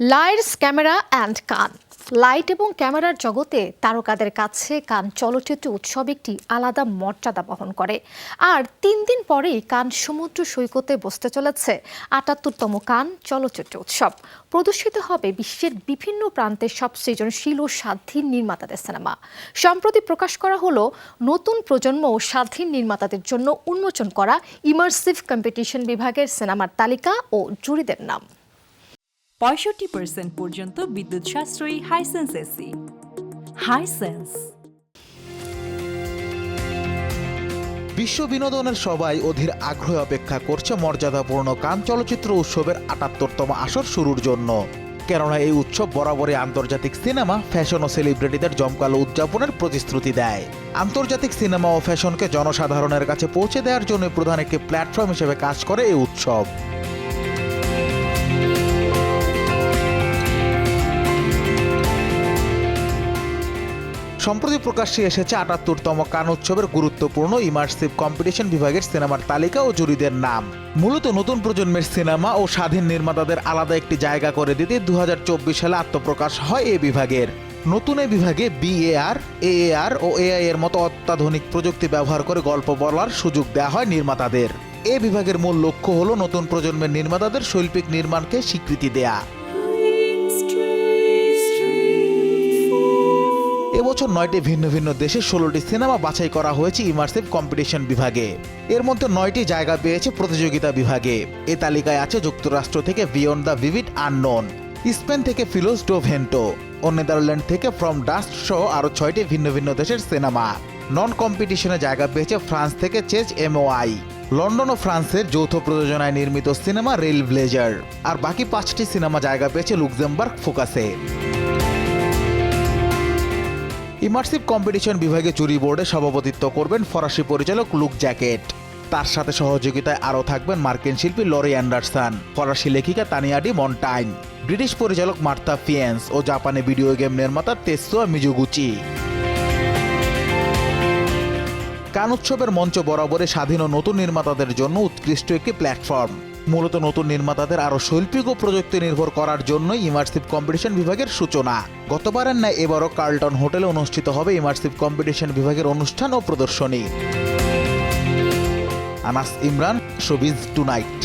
Lights, camera and Cannes. Light এবং ক্যামেরার জগতে তারকাদের কাছে কান চলচ্চিত্র উৎসব একটি আলাদা মর্যাদা বহন করে। আর তিন দিন পরেই কান সমুদ্র সৈকতে বসতে চলেছে আটাত্তরতম কান চলচ্চিত্র উৎসব। প্রদর্শিত হবে বিশ্বের বিভিন্ন প্রান্তের সব সৃজনশীল ও স্বাধীন নির্মাতাদের সিনেমা। সম্প্রতি প্রকাশ করা হলো নতুন প্রজন্ম ও স্বাধীন নির্মাতাদের জন্য উন্মোচন করা ইমার্সিভ কম্পিটিশন বিভাগের সিনেমার তালিকা ও জুরিদের নাম। পঁয়ষট্টি পার্সেন্ট পর্যন্ত বিদ্যুৎ সাশ্রয়ী হাইসেন্স এসি হাইসেন্স বিশ্ব বিনোদনের সবাই অধীর আগ্রহে অপেক্ষা করছে মর্যাদাপূর্ণ কান চলচ্চিত্র উৎসবের আটাত্তরতম আসর শুরুর জন্য। কেননা এই উৎসব বরাবরই আন্তর্জাতিক সিনেমা, ফ্যাশন ও সেলিব্রিটিদের জমকালো উদযাপনের প্রতিশ্রুতি দেয়। আন্তর্জাতিক সিনেমা ও ফ্যাশনকে জনসাধারণের কাছে পৌঁছে দেওয়ার জন্য প্রধান একটি প্ল্যাটফর্ম হিসেবে কাজ করে এই উৎসব। সম্প্রতি প্রকাশ্যে এসেছে আটাত্তরতম কান উৎসবের গুরুত্বপূর্ণ ইমার্সিভ কম্পিটিশন বিভাগের সিনেমার তালিকা ও জুরিদের নাম। মূলত নতুন প্রজন্মের সিনেমা ও স্বাধীন নির্মাতাদের আলাদা একটি জায়গা করে দিতে দু হাজার চব্বিশ সালে আত্মপ্রকাশ হয় এ বিভাগের। নতুন এই বিভাগে বিএআর এএআর ও এআই এর মতো অত্যাধুনিক প্রযুক্তি ব্যবহার করে গল্প বলার সুযোগ দেওয়া হয় নির্মাতাদের। এ বিভাগের মূল লক্ষ্য হল নতুন প্রজন্মের নির্মাতাদের শৈল্পিক নির্মাণকে স্বীকৃতি দেয়া। এবছর নয়টি ভিন্ন ভিন্ন দেশে ষোলোটি সিনেমা বাছাই করা হয়েছে ইমার্সিভ কম্পিটিশন বিভাগে। এর মধ্যে নয়টি জায়গা পেয়েছে প্রতিযোগিতা বিভাগে। এ তালিকায় আছে যুক্তরাষ্ট্র থেকে beyond the vivid unknown, Spain থেকে ফিলোস ডোভেন্টো ও নেদারল্যান্ড থেকে ফ্রম ডাস্ট সহ আরও ছয়টি ভিন্ন ভিন্ন দেশের সিনেমা। নন কম্পিটিশনে জায়গা পেয়েছে ফ্রান্স থেকে চেজ এমওআই, লন্ডন ও ফ্রান্সের যৌথ প্রযোজনায় নির্মিত সিনেমা রেল ব্লেজার, আর বাকি পাঁচটি সিনেমা জায়গা পেয়েছে লুক্সেমবার্গ ফোকাসে। ইমার্সিভ কম্পিটিশন বিভাগে জুরি বোর্ডে সভাপতিত্ব করবেন ফরাসি পরিচালক লুক জ্যাকেট। তার সাথে সহযোগিতায় আরও থাকবেন মার্কিন শিল্পী লরি অ্যান্ডারসন, ফরাসি লেখিকা তানিয়াডি মন্টাইন, ব্রিটিশ পরিচালক মার্থা ফিয়েন্স ও জাপানি ভিডিও গেম নির্মাতা তেসুয়া মিজুগুচি। কান উৎসবের মঞ্চ বরাবরে স্বাধীন ও নতুন নির্মাতাদের জন্য উৎকৃষ্ট একটি প্ল্যাটফর্ম। মূলত নতুন নির্মাতাদের আরও শৈল্পিক ও প্রযুক্তি নির্ভর করার জন্য ইমার্সিভ কম্পিটিশন বিভাগের সূচনা। গতবারের ন্যায় এবারও কার্লটন হোটেলে অনুষ্ঠিত হবে ইমার্সিভ কম্পিটিশন বিভাগের অনুষ্ঠান ও প্রদর্শনী। Anas Imran, showbiz tonight.